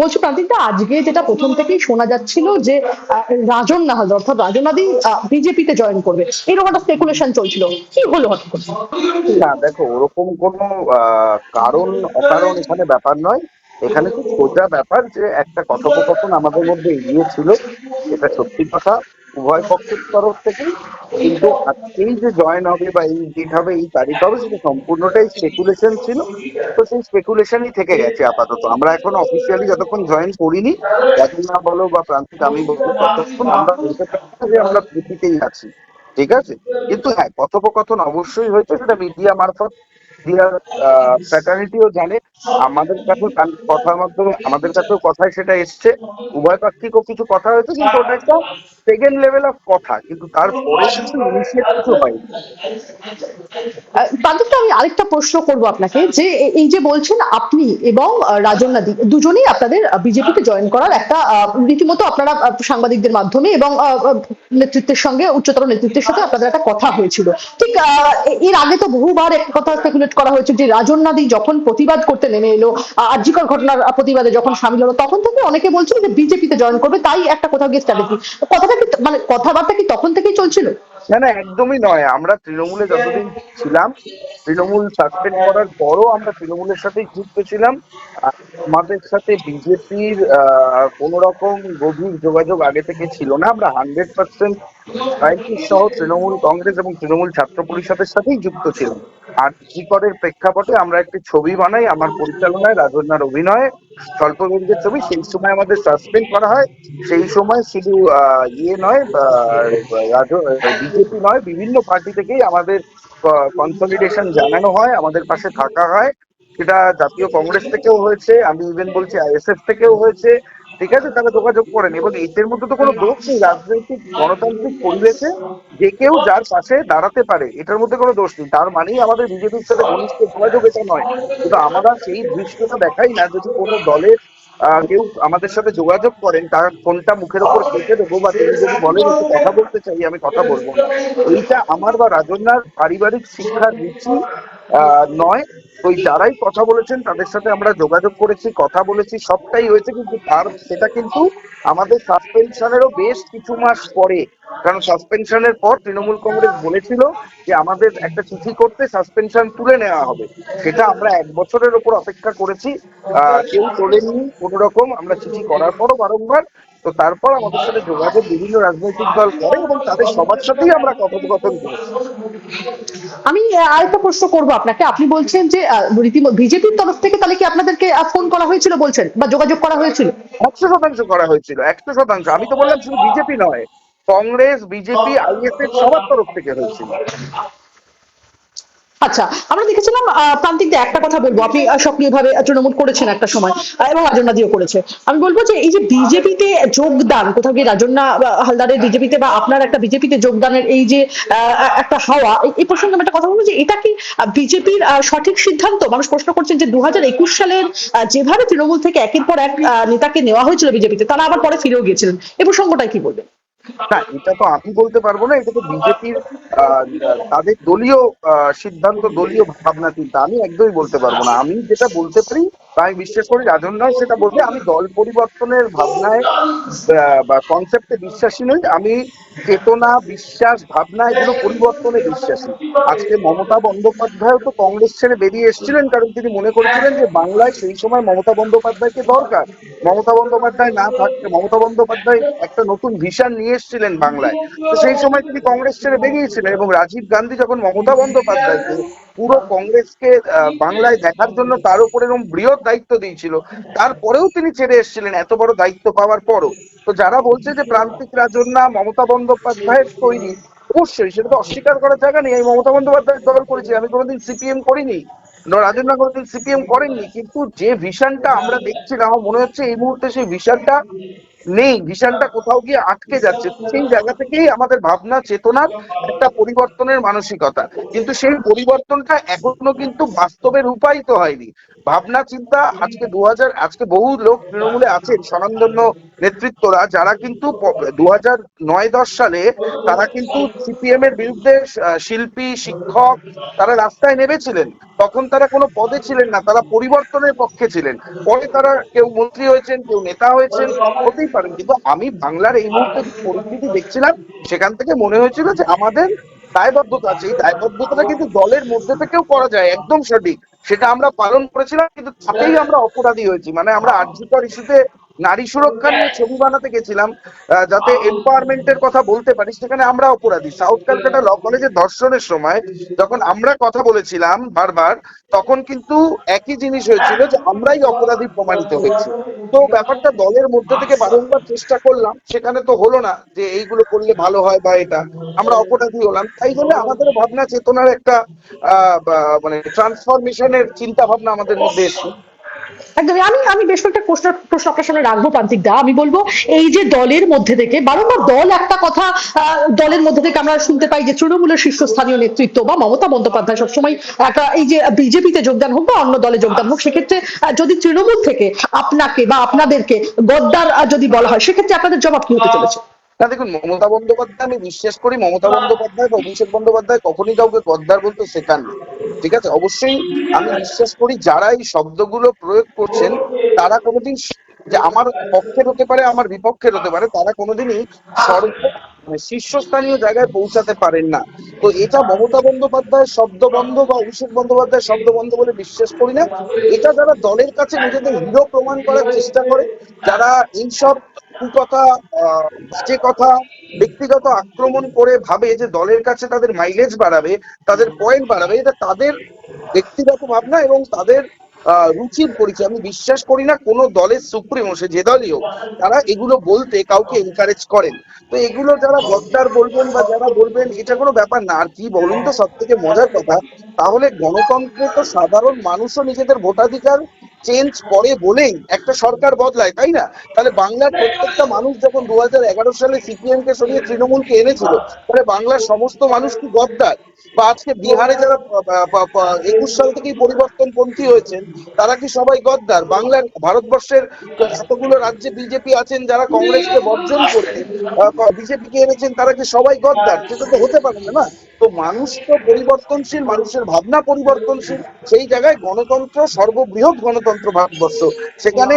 বলছি প্রান্তিকদা, আজকে যেটা প্রথম থেকেই শোনা যাচ্ছিল যে রাজন নাহাল অর্থাৎ রাজনাদি বিজেপিতে জয়েন করবে। এরকম একটা স্পেকুলেশন চলছিল। কি হলো হঠাৎ করে? না, দেখো, ওরকম কোনো কারণ অকারণ এখানে ব্যাপার নয়। এখানে খুব সোজা ব্যাপার যে, একটা কথোপকথন আমাদের মধ্যে এগিয়ে ছিল। এটা সত্যি কথা। উভয় পক্ষের তরফ থেকে। কিন্তু আজকেই যে জয়েন হবে বা এই ডেট হবে, এই তারিখ হবে, সেটা সম্পূর্ণটাই স্পেকুলেশন ছিল। তো সেই স্পেকুলেশনই থেকে গেছে আপাতত। আমরা এখন অফিসিয়ালি যতক্ষণ জয়েন করিনি না বলো বা প্রান্তিক আমি বলব, ততক্ষণ আমরা বলতে পারি না যে আমরা পৃথিবীতেই আছি। ঠিক আছে? কিন্তু হ্যাঁ কথোপকথন অবশ্যই হয়েছে, সেটা মিডিয়া মারফত ফ্যাটার্নিটিও জানে আমাদের কাছে কথার মাধ্যমে আমাদের কাছেও কথায় সেটা এসছে। উভয় পাক্ষিকও কিছু কথা হয়েছে কিন্তু ওটা একটা সেকেন্ড লেভেল অফ কথা কিন্তু তারপরে ইনিশিয়েট কিছু আমি আরেকটা প্রশ্ন করব আপনাকে যে এই যে বলছেন আপনি এবং আহ, রাজন নাদি দুজনেই আপনাদের বিজেপিতে জয়েন করার একটা রীতিমতো আপনারা সাংবাদিকদের মাধ্যমে এবং নেতৃত্বের সঙ্গে উচ্চতর নেতৃত্বের সাথে আপনাদের একটা কথা হয়েছিল। ঠিক এর আগে তো বহুবার একটা কথা করা হয়েছে যে রাজন নাদি যখন প্রতিবাদ করতে নেমে এলো আর্যিকর ঘটনার প্রতিবাদে যখন সামিল হলো, তখন থেকে অনেকে বলছিল যে বিজেপিতে জয়েন করবে, তাই একটা কোথাও গিয়ে স্ট্র্যাটেজি কথাটা কি মানে কথাবার্তা কি তখন থেকেই চলছিল? না না, একদমই নয়। আমরা তৃণমূলে যতদিন ছিলাম, তৃণমূল সাসপেন্ড করার পরও আমরা তৃণমূলের সাথেই যুক্ত ছিলাম। আমাদের সাথে বিজেপির কোন রকম গভীর যোগাযোগ আগে থেকে ছিল না। আমরা হান্ড্রেড পার্সেন্ট সহ তৃণমূল কংগ্রেস এবং তৃণমূল ছাত্র পরিষদের সাথেই যুক্ত ছিলাম। আর জিকরের প্রেক্ষাপটে আমরা একটি ছবি বানাই, আমার পরিচালনায়, রাজন্যার অভিনয়ে। স্বল্পদৈর্ঘ্যের ছবি, সেই সময় আমাদের সাসপেন্ড করা হয়। সেই সময় শুধু ইয়ে নয় বিজেপি নয়, বিভিন্ন পার্টি থেকেই আমাদের কনসলিডেশন জানানো হয়, আমাদের পাশে থাকা হয়। সেটা জাতীয় কংগ্রেস থেকেও হয়েছে, আমি ইভেন বলছি আইএসএফ থেকেও হয়েছে। ঠিক আছে তারা যোগাযোগ করেন এবং এদের মধ্যে তো কোনো দোষ নেই, রাজনৈতিক, গণতান্ত্রিক পরিবেশে যে কেউ যার পাশে দাঁড়াতে পারে, এটার মধ্যে কোনো দোষ নেই। তার মানেই আমাদের বিজেপির সাথে ঘনিষ্ঠ যোগাযোগ, এটা নয়। কিন্তু আমরা সেই দৃশ্যটা দেখাই না, যদি কোনো দলের কেউ আমাদের সাথে যোগাযোগ করেন, তার ফোনটা মুখের ওপর রেখে দেবো বা তিনি যদি বলেন একটু কথা বলতে চাই, আমি কথা বলব এইটা আমার বা রাজন্যার পারিবারিক শিক্ষার রুচি নয়। ওই যারাই কথা বলেছেন তাদের সাথে আমরা যোগাযোগ করেছি কথা বলেছি সবটাই হয়েছে কিন্তু তার সেটা কিন্তু আমাদের সাসপেনশনেরও বেশ কিছু মাস পরে। কারণ সাসপেনশনের পর তৃণমূল কংগ্রেস বলেছিল যে আমাদের একটা চিঠি করতে সাসপেনশন তুলে নেওয়া হবে। সেটা আমরা এক বছরের ওপর অপেক্ষা করেছি। আহ, কেউ তোলেননি কোন রকম আমরা চিঠি করার পরও বারংবার তো তারপর আমাদের সাথে যোগাযোগ বিভিন্ন রাজনৈতিক দল করে এবং তাদের সবার সাথেই আমরা কথোপকথন করেছি আমি আরেকটা প্রশ্ন করব আপনাকে। আপনি বলছেন যে রীতিমতো বিজেপির তরফ থেকে তাহলে কি আপনাদেরকে ফোন করা হয়েছিল বলছেন? বা যোগাযোগ করা হয়েছিল? একশো শতাংশ করা হয়েছিল একশো শতাংশ। আমি তো বললাম শুধু বিজেপি নয় কংগ্রেস বিজেপি আইএসএফ সবার তরফ থেকে হয়েছিল। আচ্ছা আমরা দেখেছিলাম আহ, প্রান্তিক দা একটা কথা বলব। আপনি সক্রিয়ভাবে তৃণমূল করেছেন একটা সময় এবং রাজন্যাদিও করেছে। আমি বলব যে এই যে বিজেপিতে যোগদান কোথাও গিয়ে রাজন্যা আহ, হালদারের বিজেপিতে বা আপনার একটা বিজেপিতে যোগদানের এই যে একটা হাওয়া এই- প্রসঙ্গে একটা কথা বলব যে এটা কি বিজেপির সঠিক সিদ্ধান্ত? মানুষ প্রশ্ন করছেন যে দু হাজার একুশ সালের যেভাবে তৃণমূল থেকে একের পর এক নেতাকে নেওয়া হয়েছিল বিজেপিতে তারা আবার পরে ফিরেও গিয়েছিলেন। এই প্রসঙ্গটাই কি বলবেন? না, এটা তো আমি বলতে পারব না, এটা তো বিজেপির তাদের দলীয় সিদ্ধান্ত, দলীয় ভাবনা চিন্তা, আমি একদমই বলতে পারব না। আমি যেটা বলতে পারি আমি বিশ্বাস করি রাজন নয় সেটা বলতে আমি দল পরিবর্তনের ভাবনায় বা কনসেপ্টে বিশ্বাসী নই। আমি চেতনা, বিশ্বাস, ভাবনা, এগুলো পরিবর্তনে বিশ্বাসী। আজকে মমতা বন্দ্যোপাধ্যায় তো কংগ্রেস ছেড়ে বেরিয়ে এসেছিলেন, কারণ তিনি মনে করেছিলেন যে বাংলায় সেই সময় মমতা বন্দ্যোপাধ্যায়কে দরকার। মমতা বন্দ্যোপাধ্যায় না থাকতে, মমতা বন্দ্যোপাধ্যায় একটা নতুন ভিশন নিয়ে এসেছিলেন বাংলায়। তো সেই সময় তিনি কংগ্রেস ছেড়ে বেরিয়েছিলেন এবং রাজীব গান্ধী যখন মমতা বন্দ্যোপাধ্যায়কে পুরো কংগ্রেসকে বাংলায় দেখার জন্য তার উপর এরকম বৃহৎ দায়িত্ব দিয়েছিল। তারপরেও তিনি ছেড়ে এসেছিলেন এত বড় দায়িত্ব পাওয়ার পরও। তো যারা বলছে যে প্রান্তিক রাজন্যা মমতা বন্দ্যোপাধ্যায়ের তৈরি, অবশ্যই সেটা তো অস্বীকার করার জায়গা নেই। আমি মমতা বন্দ্যোপাধ্যায়ের দল করেছি, আমি কোনোদিন সিপিএম করিনি রাজেন্দ্র কোনোদিন সিপিএম করেননি। কিন্তু যে ভিশনটা আমরা দেখছিলাম আমার মনে হচ্ছে এই মুহূর্তে সেই ভিশনটা নেই, ভিশনটা কোথাও গিয়ে আটকে যাচ্ছে। সেই জায়গা থেকেই আমাদের ভাবনা, চেতনার একটা পরিবর্তনের মানসিকতা। কিন্তু সেই পরিবর্তনটা এখনও কিন্তু বাস্তবে রূপায়িত হয়নি। ভাবনা, চিন্তা আজকে দু হাজার, আজকে বহু লোক তৃণমূলে আছেন, স্বনামধন্য নেতৃত্বরা, যারা কিন্তু দু হাজার নয়, দশ সালে তারা কিন্তু সিপিএম এর বিরুদ্ধে শিল্পী, শিক্ষক তারা রাস্তায় নেমেছিলেন। তখন তারা কোনো পদে ছিলেন না, তারা পরিবর্তনের পক্ষে ছিলেন। পরে তারা কেউ মন্ত্রী হয়েছেন, কেউ নেতা হয়েছেন, হতেই পারেন। কিন্তু আমি বাংলার এই মুহূর্তে পরিস্থিতি দেখছিলাম, সেখান থেকে মনে হয়েছিল যে আমাদের দায়বদ্ধতা আছে। এই দায়বদ্ধতাটা কিন্তু দলের মধ্যে থেকেও করা যায়, একদম সঠিক। সেটা আমরা পালন করেছিলাম, কিন্তু তাতেই আমরা অপরাধী হয়েছি। মানে আমরা আর্যিকর ইস্যুতে নারী সুরক্ষা নিয়ে ছবি বানাতে গেছিলাম যাতে এম্পাওয়ারমেন্টের কথা বলতে পারি, সেখানে আমরা অপরাধী। সাউথ ক্যালকাটা ল কলেজের ধর্ষণের সময় যখন আমরা কথা বলেছিলাম বারবার, তখন কিন্তু একই জিনিস হয়েছিল যে আমরাই অপরাধী প্রমাণিত হয়েছি। তো ব্যাপারটা দলের মধ্যে থেকে বারংবার চেষ্টা করলাম, সেখানে তো হলো না যে এইগুলো করলে ভালো হয় বা এটা। আমরা অপরাধী হলাম। তাই জন্য আমাদের ভাবনা চেতনার একটা মানে ট্রান্সফরমেশনের চিন্তা ভাবনা আমাদের মধ্যে এসছে। একদমই আমি আমি বেশ কয়েকটা প্রশ্ন প্রশ্ন আপনার সামনে রাখব প্রান্তিক দা। আমি বলব এই যে দলের মধ্যে থেকে বারংবার দল একটা কথা দলের মধ্যে থেকে আমরা শুনতে পাই যে তৃণমূলের শীর্ষস্থানীয় নেতৃত্ব বা মমতা বন্দ্যোপাধ্যায় সবসময় একটা এই যে বিজেপিতে যোগদান হোক বা অন্য দলে যোগদান হোক সেক্ষেত্রে যদি তৃণমূল থেকে আপনাকে বা আপনাদেরকে গদ্দার যদি বলা হয় সেক্ষেত্রে আপনাদের জবাব কি হতে চলেছে? না দেখুন মমতা বন্দ্যোপাধ্যায় আমি বিশ্বাস করি মমতা বন্দ্যোপাধ্যায় বা অভিষেক বন্দ্যোপাধ্যায় কখনই কাউকে গদ্দার বলতে শেখাননি ঠিক আছে? অবশ্যই আমি বিশ্বাস করি যারা এই শব্দগুলো প্রয়োগ করছেন, তারা কোনোদিন যে আমার পক্ষের হতে পারে, আমার বিপক্ষের হতে পারে, তারা কোনোদিনই সর্ব শীর্ষস্থানীয় জায়গায় পৌঁছাতে পারেন না। তো এটা মমতা বন্দ্যোপাধ্যায়ের শব্দ বন্ধ বা অভিষেক বন্দ্যোপাধ্যায়ের শব্দ বন্ধ বলে বিশ্বাস করি না। এটা যারা দলের কাছে নিজেদের হিরো প্রমাণ করার চেষ্টা করে যারা এইসব কথা আহ, বাজে কথা ব্যক্তিগত আক্রমণ করে ভাবে যে দলের কাছে তাদের মাইলেজ বাড়াবে তাদের পয়েন্ট বাড়াবে এটা তাদের ব্যক্তিগত ভাবনা এবং তাদের রুচির পরিচয়। আমি বিশ্বাস করি না কোনো দলের সুপ্রিমো সে যে দলই হোক, তারা এগুলো বলতে কাউকে এনকারেজ করেন। তো এগুলো যারা গদ্দার বলবেন বা যারা বলবেন, এটা কোনো ব্যাপার না। আর কি বলুন তো সব থেকে মজার কথা, তাহলে গণতন্ত্রে তো সাধারণ মানুষও নিজেদের ভোটাধিকার চেঞ্জ করে বলেই একটা সরকার বদলায়, তাই না? তাহলে বাংলার প্রত্যেকটা মানুষ যখন দু সালে সিপিএম কে সরিয়ে তৃণমূলকে এনেছিল, তাহলে বাংলার সমস্ত মানুষ কি গদ্দার? বা আজকে বিহারে যারা একুশ সাল থেকেই পরিবর্তন পন্থী হয়েছেন, তারা কি সবাই গদ্দার? বাংলার ভারতবর্ষের এতগুলো রাজ্যে বিজেপি আছেন যারা কংগ্রেসকে বর্জন করে বিজেপি কে এনেছেন, তারা কি সবাই গদ্দার? সেটা তো হতে পারে না? তো মানুষ তো পরিবর্তনশীল, মানুষের ভাবনা পরিবর্তনশীল। সেই জায়গায় গণতন্ত্র, সর্ববৃহৎ গণতন্ত্র ভারতবর্ষ। সেখানে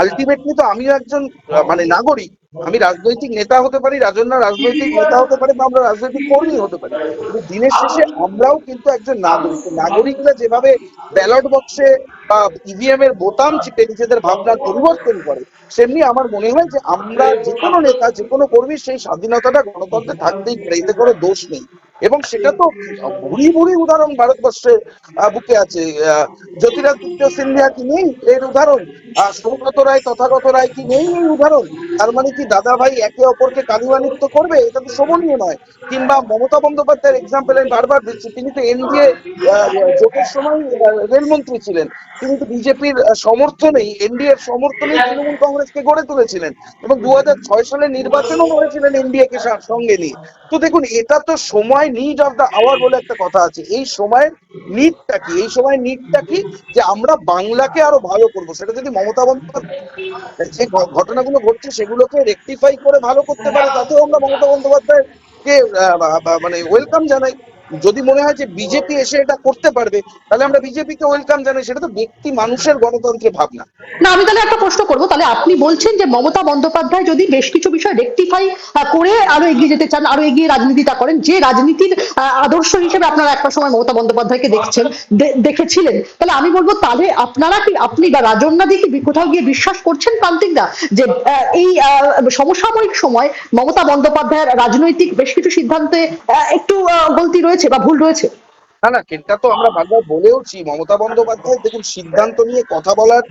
আলটিমেটলি তো আমিও একজন মানে নাগরিক। আমি রাজনৈতিক নেতা হতে পারি রাজন্য রাজনৈতিক নেতা হতে পারি, বা আমরা রাজনৈতিক কর্মী হতে পারি। কিন্তু দিনের শেষে আমরাও কিন্তু একজন নাগরিক। নাগরিকরা যেভাবে ব্যালট বক্সে বা ইভিএম এর বোতাম চিপে নিজেদের ভাবনার পরিবর্তন করে, সেমনি আমার মনে হয় যে আমরা যে কোনো নেতা, যে কোনো কর্মী, সেই স্বাধীনতাটা গণতন্ত্রে থাকতেই পারে। এতে কোনো দোষ নেই। এবং সেটা তো ভুরি ভুরি উদাহরণ ভারতবর্ষের বুকে আছে। জ্যোতিরাদিত্য সিন্ধিয়া কি নেই? এর উদাহরণ। আর সৌগত রায় তথাগত রায় কি নেই? এই উদাহরণ। তার মানে কি দাদা ভাই একে অপরকে কালিমানিত্য করবে? এটা তো শোভনীয় নয়। কিংবা মমতা বন্দ্যোপাধ্যায়ের এক্সাম্পল আমি বারবার দিচ্ছি। তিনি তো এনডিএ জোটের সময় রেলমন্ত্রী ছিলেন। তিনি তো বিজেপির সমর্থনেই এনডিএর সমর্থনেই তৃণমূল কংগ্রেসকে গড়ে তুলেছিলেন। এবং দু ছয় সালে নির্বাচনও করেছিলেন এনডিএ কে সঙ্গে নিয়ে। তো দেখুন এটা তো সময় নিড অফ দ্য আওয়ার বলে একটা কথা আছে। এই সময়ের নিডটা কি? এই সময় নিডটা কি? যে আমরা বাংলাকে আরও ভালো করব। সেটা যদি মমতা বন্দ্যোপাধ্যায় যে ঘটনাগুলো ঘটছে সেগুলোকে রেকটিফাই করে ভালো করতে পারে তাতেও আমরা মমতা বন্দ্যোপাধ্যায়কে আহ, বা- বা- মানে ওয়েলকাম জানাই। যদি মনে হয় যে বিজেপি এসে এটা করতে পারবে, তাহলে আমরা বিজেপিকে ওয়েলকাম জানাই। সেটা তো ব্যক্তি মানুষের গণতন্ত্রের ভাবনা। না, আমি তাহলে একটা প্রশ্ন করব। তাহলে আপনি বলছেন যে মমতা বন্দ্যোপাধ্যায় যদি বেশ কিছু বিষয় রেকটিফাই করে আরও এগিয়ে যেতে চান, আরও এগিয়ে রাজনীতিটা করেন, যে রাজনীতির আদর্শ হিসেবে আপনারা একটা সময় মমতা বন্দ্যোপাধ্যায়কে দেখছেন দেখেছিলেন, তাহলে আমি বলব তাহলে আপনারা কি, আপনি বা রাজন্যা দিয়ে কি কোথাও গিয়ে বিশ্বাস করছেন প্রান্তিকদা যে এই সমসাময়িক সময় মমতা বন্দ্যোপাধ্যায়ের রাজনৈতিক বেশ কিছু সিদ্ধান্তে একটু গলতি রয়েছে বা ভুল রয়েছে? না না এটা তো আমরা বারবার বলেওছি মমতা বন্দ্যোপাধ্যায়, দেখুন, সিদ্ধান্ত নিয়ে কথা বলার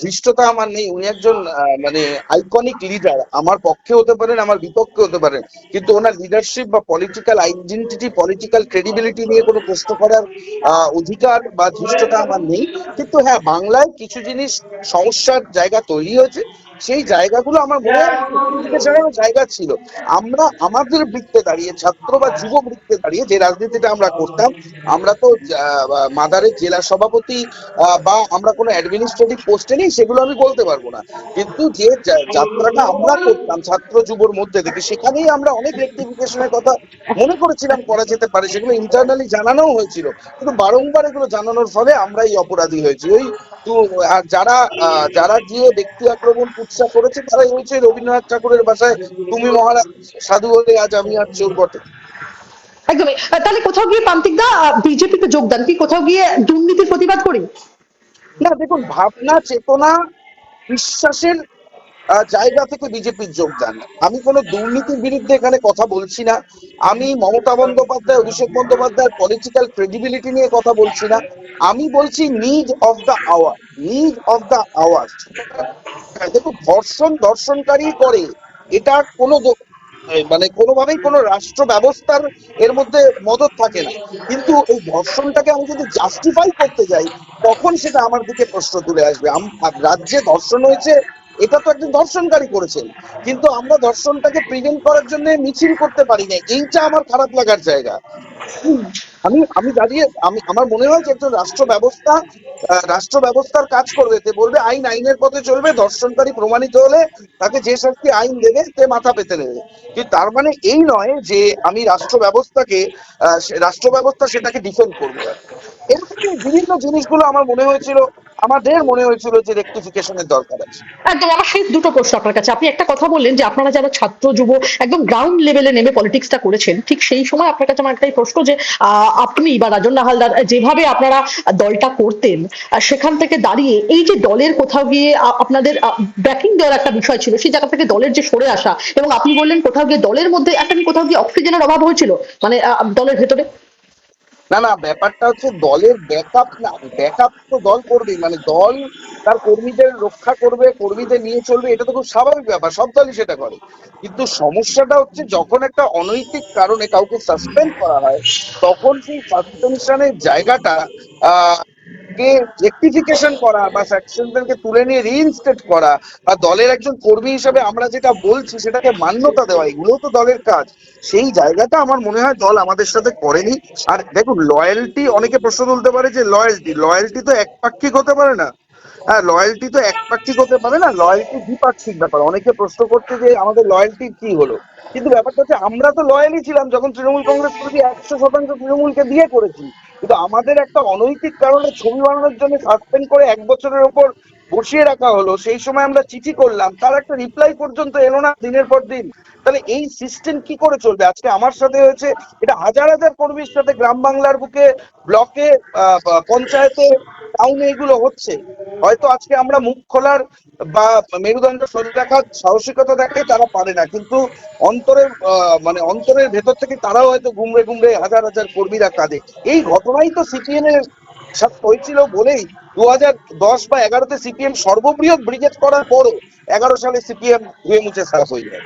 ধৃষ্টতা আমার নেই। উনি একজন মানে আইকনিক লিডার আমার পক্ষে হতে পারেন, আমার বিপক্ষে হতে পারেন। কিন্তু ওনার লিডারশিপ বা পলিটিক্যাল আইডেন্টিটি পলিটিক্যাল ক্রেডিবিলিটি নিয়ে কোনো প্রশ্ন করার অধিকার বা ধৃষ্টতা আমার নেই। কিন্তু হ্যাঁ বাংলায় কিছু জিনিস সমস্যার জায়গা তৈরি হয়েছে। সেই জায়গাগুলো আমার মনে হয় জায়গা ছিল। আমরা, আমাদের বৃত্তে দাঁড়িয়ে, ছাত্র বা যুব বৃত্তে দাঁড়িয়ে যে রাজনীতিটা আমরা করতাম, আমরা তো মাদারের জেলা সভাপতি বা আমরা কোনো অ্যাডমিনিস্ট্রেটিভ পোস্টে নেই, সেগুলো আমি বলতে পারব না। কিন্তু যে যাত্রাটা আমরা করতাম, ছাত্র যুবর মধ্যে থেকে, সেখানেই আমরা অনেক রেক্টিফিকেশনের কথা মনে করেছিলাম, করা যেতে পারে, সেগুলো ইন্টারনালি জানানোও হয়েছিল। কিন্তু বারংবার এগুলো জানানোর ফলে আমরাই অপরাধী হয়েছি। ওই যারা যারা গিয়ে ব্যক্তি আক্রমণ কুৎসা করেছে তারাই হয়েছে রবীন্দ্রনাথ ঠাকুরের বাসায় তুমি মহারাজ সাধু হলে আজ আমি আর চোর বটে। একদমই। তাহলে কোথাও গিয়ে প্রান্তিক দা বিজেপিতে যোগদান কি? কোথাও গিয়ে দুর্নীতির প্রতিবাদ করি? না দেখুন ভাবনা চেতনা বিশ্বাসের জায়গা থেকে বিজেপির যোগদান। আমি কোনো দুর্নীতির বিরুদ্ধে এখানে কথা বলছি না। আমি মমতা বন্দ্যোপাধ্যায়, অভিষেক বন্দ্যোপাধ্যায়ের পলিটিক্যাল ক্রেডিবিলিটি নিয়ে কথা বলছি না। আমি বলছি need of the hour need of the hour দেখুন ধর্ষণ ধর্ষণকারী করে। এটা কোনো মানে কোনোভাবেই কোনো রাষ্ট্র ব্যবস্থার এর মধ্যে মদত থাকে না। কিন্তু এই ধর্ষণটাকে আমি যদি জাস্টিফাই করতে যাই, তখন সেটা আমার দিকে প্রশ্ন তুলে আসবে। রাজ্যে ধর্ষণ হয়েছে এটা তো একজন ধর্ষণকারী করেছেন। কিন্তু আমরা ধর্ষণটাকে প্রিভেন্ট করার জন্য মিছিল করতে পারি না এইটা আমার খারাপ লাগার জায়গা। আমি আমি দাঁড়িয়ে, আমি, আমার মনে হয় যে একজন রাষ্ট্র ব্যবস্থা রাষ্ট্র ব্যবস্থার কাজ করবে। তে বলবে, আইন, আইনের পথে চলবে। ধর্ষণকারী প্রমাণিত হলে তাকে যে শাস্তি আইন দেবে তে মাথা পেতে নেবে। কিন্তু তার মানে এই নয় যে আমি রাষ্ট্র ব্যবস্থাকে রাষ্ট্র ব্যবস্থা সেটাকে ডিফেন্ড করবে। এরকম বিভিন্ন জিনিসগুলো আমার মনে হয়েছিল, আমাদের মনে হয়েছিল যে রেকটিফিকেশনের দরকার আছে। একদম আমার শেষ দুটো প্রশ্ন আপনার কাছে। আপনি একটা কথা বললেন যে আপনারা যারা ছাত্র, যুব, একদম গ্রাউন্ড লেভেলে নেমে পলিটিক্সটা করেছেন, ঠিক সেই সময় আপনার কাছে আমার একটাই প্রশ্ন যে আপনি বা রাজন হালদার যেভাবে আপনারা দলটা করতেন সেখান থেকে দাঁড়িয়ে এই যে দলের কোথাও গিয়ে আপনাদের ব্যাকিং দেওয়ার একটা বিষয় ছিল, সেই জায়গা থেকে দলের যে সরে আসা, এবং আপনি বললেন কোথাও গিয়ে দলের মধ্যে, একটা কোথাও গিয়ে অক্সিজেনের অভাব হয়েছিল? মানে দলের ভেতরে? না না, ব্যাপারটা হচ্ছে দলের ব্যাকআপ না ব্যাকআপ তো দল করবেই মানে দল তার কর্মীদের রক্ষা করবে, কর্মীদের নিয়ে চলবে, এটা তো খুব স্বাভাবিক ব্যাপার, সব দলই সেটা করে। কিন্তু সমস্যাটা হচ্ছে যখন একটা অনৈতিক কারণে কাউকে সাসপেন্ড করা হয়, তখন সেই সাসপেনশনের জায়গাটা, আহ কে রেকটিফিকেশন করা বা সেকশনদেরকে তুলে নিয়ে রিইনস্টেট করা বা দলের একজন কর্মী হিসেবে আমরা যেটা বলছি সেটাকে মান্যতা দেওয়া এগুলো তো দলের কাজ। সেই জায়গাটা আমার মনে হয় দল আমাদের সাথে করেনি। আর দেখুন লয়্যালটি অনেকে প্রশ্ন তুলতে পারে যে লয়্যালটি লয়্যালটি তো একপাক্ষিক হতে পারে না। হ্যাঁ লয়্যালটি তো একপাক্ষিক হতে পারে না লয়্যালটি দ্বিপাক্ষিক ব্যাপার। অনেকে প্রশ্ন করছে যে আমাদের লয়্যালটি কি হলো? কিন্তু ব্যাপারটা হচ্ছে আমরা তো লয়ালই ছিলাম যখন তৃণমূল কংগ্রেস প্রতি একশো শতাংশ তৃণমূলকে দিয়ে করেছি। কিন্তু আমাদের একটা অনৈতিক কারণে ছবি বানানোর জন্য সাসপেন্ড করে এক বছরের ওপর বসিয়ে রাখা হলো, সেই সময় আমরা চিঠি করলাম, তার একটা রিপ্লাই পর্যন্ত এলো না দিনের পর দিন। তাহলে এই সিস্টেম কি করে চলবে? আজকে আমার সাথে হয়েছে, এটা হাজার হাজার কর্মীর সাথে গ্রাম বাংলার বুকে, ব্লকে পঞ্চায়েতে টাউনে এগুলো হচ্ছে। হয়তো আজকে আমরা মুখ খোলার বা মেরুদণ্ড শরীর রাখার সাহসিকতা দেখে তারা পারে না, কিন্তু অন্তরের মানে অন্তরের ভেতর থেকে তারাও হয়তো ঘুমড়ে ঘুমড়ে হাজার হাজার কর্মীরা কাঁদে। এই ঘটনাই তো সিপিএম এর হয়েছিল বলেই দু হাজার দশ বা এগারোতে সিপিএম সর্ববৃহৎ ব্রিগেড করার পরও এগারো সালে সিপিএম ধুয়ে মুছে সাফ হয়ে যায়।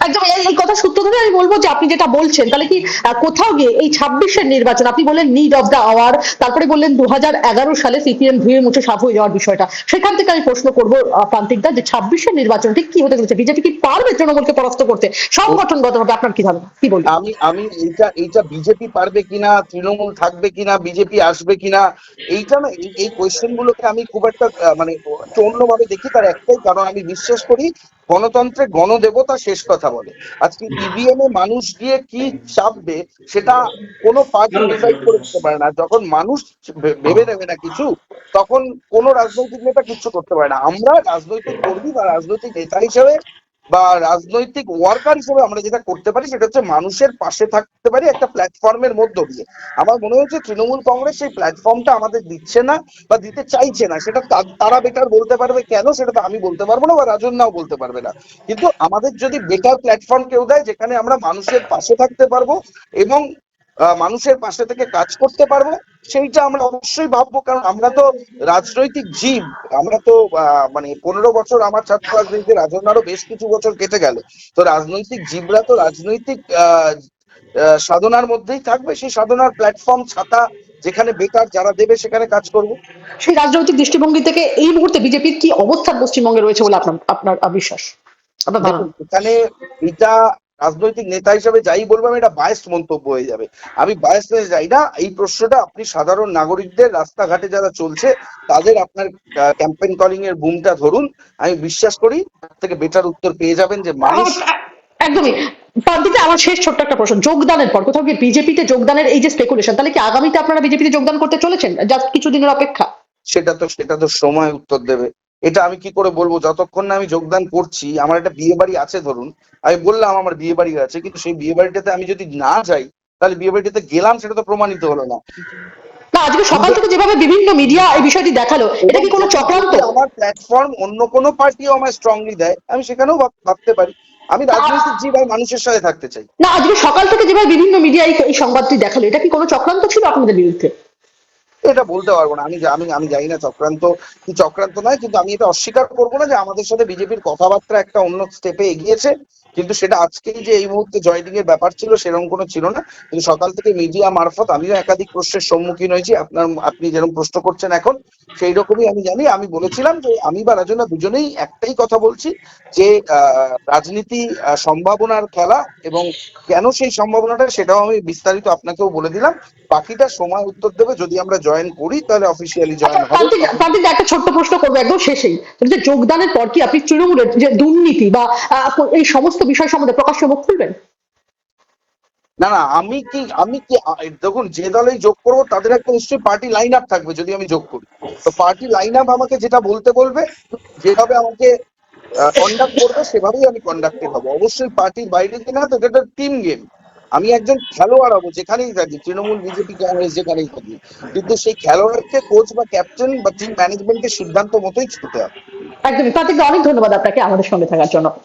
একদম, এই কথা সূত্র ধরে আমি বলব যে আপনি যেটা বলছেন, তাহলে কি কোথাও গিয়ে এই ছাব্বিশের নির্বাচন, আপনি বললেন নিড অফ দ্য আওয়ার তারপরে বললেন দুহাজার এগারো সালে সিপিএম ধুয়ে মুছে সাফ হয়ে যাওয়ার বিষয়টা, সেখান থেকে আমি প্রশ্ন করব প্রান্তিক দা, যে ছাব্বিশের নির্বাচন ঠিক কি হতে চলেছে? বিজেপি কি পারবে তৃণমূলকে পরাস্ত করতে? সংগঠনগতভাবে আপনার কি ধারণা? কি বলবেন? আমি আমি এইটা এইটা বিজেপি পারবে কিনা, তৃণমূল থাকবে কিনা, বিজেপি আসবে কিনা, এইটা না, এই- এই কোয়েশ্চেন গুলোকে আমি খুব একটা মানে একটু অন্যভাবে দেখি, তার একটাই কারণ আমি বিশ্বাস করি গণতন্ত্রে গণদেবতা শেষ কথা বলে। আজকে ইভিএম এ মানুষ গিয়ে কি চাপবে সেটা কোনো পার্টি ডিসাইড করে দিতে পারে না। যখন মানুষ ভেবে দেবে না কিছু তখন কোনো রাজনৈতিক নেতা কিছু করতে পারে না। আমরা রাজনৈতিক কর্মী বা রাজনৈতিক নেতা হিসেবে বা রাজনৈতিক ওয়ার্কার হিসেবে আমরা যেটা করতে পারি সেটা হচ্ছে মানুষের পাশে থাকতে পারি একটা প্ল্যাটফর্মের মধ্য দিয়ে। আমার মনে হচ্ছে তৃণমূল কংগ্রেস সেই প্ল্যাটফর্মটা আমাদের দিচ্ছে না বা দিতে চাইছে না। সেটা তারা বেটার বলতে পারবে কেন সেটা তো আমি বলতে পারব না বা রাজন্যাও বলতে পারবে না। কিন্তু আমাদের যদি বেটার প্ল্যাটফর্ম কেউ দেয় যেখানে আমরা মানুষের পাশে থাকতে পারব এবং মানুষের পাশে থেকে কাজ করতে পারব সেইটা আমরা অবশ্যই ভাববো কারণ আমরা তো রাজনৈতিক জীব। আমরা তো মানে পনেরো বছর আমার ছাত্র রাজনীতিতে রাজনারও বেশ কিছু বছর কেটে গেল। তো রাজনৈতিক জীবরা তো রাজনৈতিক সাধনার মধ্যেই থাকবে সেই সাধনার প্ল্যাটফর্ম ছাতা যেখানে বেকার যারা দেবে সেখানে কাজ করব। সেই রাজনৈতিক দৃষ্টিভঙ্গি থেকে এই মুহূর্তে বিজেপির কি অবস্থান পশ্চিমবঙ্গে রয়েছে বলে আপনার আপনার বিশ্বাস এখানে এটা রাজনৈতিক নেতা হিসেবে যাই বলব আমি এটা বায়াস মন্তব্য হয়ে যাবে। আমি বায়াস যাই না। এই প্রশ্নটা আপনি সাধারণ নাগরিকদের রাস্তাঘাটে যারা চলছে তাদের আপনার ক্যাম্পেইন কলিং এর বুমটা ধরুন। আমি বিশ্বাস করি তার থেকে বেটার উত্তর পেয়ে যাবেন যে মানুষ একদমই। তার দিকে আমার শেষ ছোট্ট একটা প্রশ্ন। যোগদানের পর কোথাও কি বিজেপিতে যোগদানের এই যে স্পেকুলেশন তাহলে কি আগামীতে আপনারা বিজেপিতে যোগদান করতে চলেছেন? যা কিছুদিনের অপেক্ষা। সেটা তো সেটা তো সময় উত্তর দেবে। এটা আমি কি করে বলব? যতক্ষণ না আমি যোগদান করছি আমার একটা বিয়ে বাড়ি আছে ধরুন আমি বললাম আমার বিয়ে বাড়ি আছে কিন্তু সেই বিয়ে বাড়িটাতে আমি যদি না যাই তাহলে বিয়ে বাড়িটাতে গেলাম সেটা তো প্রমাণিত হলো না। না আজকে সকাল থেকে যেভাবে বিভিন্ন মিডিয়া এই বিষয়টি দেখাল এটা কি কোনো চক্রান্ত? আমার প্ল্যাটফর্ম অন্য কোনো পার্টিও আমায় স্ট্রংলি দেয় আমি সেখানেও ভাব- ভাবতে পারি। আমি রাজনৈতিক জীব মানুষের সাথে থাকতে চাই। না আজকে সকাল থেকে যেভাবে বিভিন্ন মিডিয়া এই সংবাদটি দেখাল এটা কি কোনো চক্রান্ত ছিল আপনাদের বিরুদ্ধে? এটা বলতে পারব না। আমি আমি আমি জানি না চক্রান্ত কি চক্রান্ত নয়, কিন্তু আমি এটা অস্বীকার করব না যে আমাদের সাথে বিজেপির কথাবার্তা একটা অন্য স্টেপে এগিয়েছে। কিন্তু সেটা আজকেই যে এই মুহূর্তে জয়নিং এর ব্যাপার ছিল সেরকম কোনো ছিল না। কিন্তু সকাল থেকে মিডিয়া মারফত আমিও একাধিক প্রশ্নের সম্মুখীন হয়েছি। আপনার, আপনি যেরকম প্রশ্ন করছেন এখন, সেই রকমই আমি জানি। আমি বলেছিলাম যে আমি বা রাজনা দুজনেই একটাই কথা বলছি যে রাজনীতি সম্ভাবনার খেলা এবং কেন সেই সম্ভাবনাটা সেটাও আমি বিস্তারিত আপনাকেও বলে দিলাম। বাকিটা সময় উত্তর দেবে যদি আমরা জয়েন করি তাহলে অফিসিয়ালি জয়েন হবে। একটা ছোট্ট প্রশ্ন করব একদম শেষেই। হচ্ছে যোগদানের পর কি আপনি তৃণমূলের যে দুর্নীতি বা এই সমস্ত বিষয় সম্বন্ধে প্রকাশ্যে মুখ খুলবেন? না না আমি কি আমি কি দেখুন যে দলেই যোগ করব তাদের একটা নিশ্চয়ই পার্টি লাইন আপ থাকবে যদি আমি যোগ করি। তো পার্টি লাইন আপ আমাকে যেটা বলতে বলবে যেভাবে আমাকে কন্ডাক্ট করবে সেভাবেই আমি কন্ডাক্টেড হব। অবশ্যই পার্টির বাইরে কিনা তো এটা টিম গেম আমি একজন খেলোয়াড় হব, যেখানেই থাকি, তৃণমূল, বিজেপি, কংগ্রেস, যেখানেই থাকি। কিন্তু সেই খেলোয়াড়কে কোচ বা ক্যাপ্টেন বা টিম ম্যানেজমেন্টের সিদ্ধান্ত মতোই ছুটতে হবে। একদমই তাতে অনেক ধন্যবাদ আপনাকে আমাদের সঙ্গে থাকার জন্য।